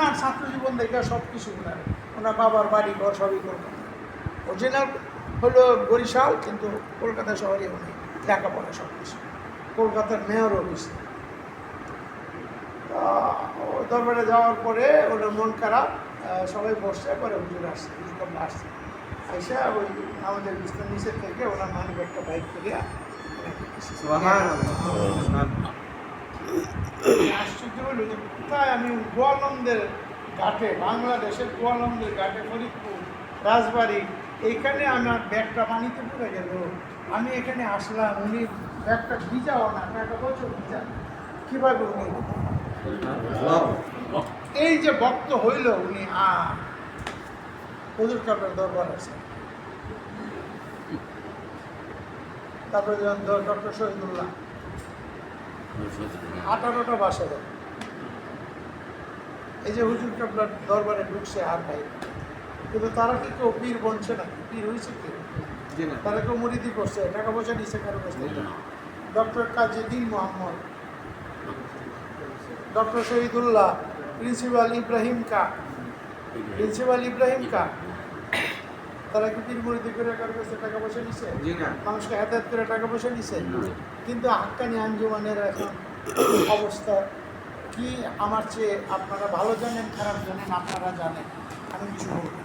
ওনার ছাত্র জীবন দেখে সব কিছু ওনার ওনার বাবার বাড়ি ঘর সবই কলকাতা অরিজিনাল হলো বরিশাল কিন্তু কলকাতা শহরে উনি লেখাপড়া সব কিছু কলকাতার মেয়র অফিস দরবারে যাওয়ার পরে ওনার মন খারাপ সবাই বসছে পরে হুজুর আসছে হুজুর আসছে। এসে ওই আমাদের বিস্তার নিচের থেকে ওনার মানুষ একটা বাইক করিয়া হলো যে কোথায় আমি গোয়ালন্দের ঘাটে, বাংলাদেশের গোয়ালন্দের ঘাটে ফরিদপুর, রাজবাড়ি এইখানে আমার ব্যাগটা পানিতে পড়ে গেল। আমি এখানে আসলাম, উনি ব্যাগটা ভিজাও না টাকা বছর ভিজা। কীভাবে উনি? এই যে ভক্ত হইল উনি, আ, হুজুর দরবার আছে। তারপরে ডক্টর শহীদুল্লাহ, আঠারোটা বাসা দেয় এই যে হুজুর কাপড় দরবারে ঢুকছে আর ভাই কিন্তু তারা কি কেউ পীর বনছে না পীর হয়েছে কি? তারা কেউ মুরিদি করছে টাকা পয়সা নিচ্ছে কারও কাছ doctor Kaziddin Mohammad doctor Shahidullah principal Ibrahim কা। প্রিন্সিপাল ইব্রাহিম কা। তারা কি পীর মুরিদি করে কারও কাছে টাকা পয়সা নিচ্ছে মানুষকে হেদায়ত করে টাকা পয়সা নিচ্ছে কিন্তু হাক্কানি আঞ্জুমানের এখন অবস্থা কি আমার চেয়ে আপনারা ভালো জানেন খারাপ জানেন আপনারা জানেন আমি কিছু বলব।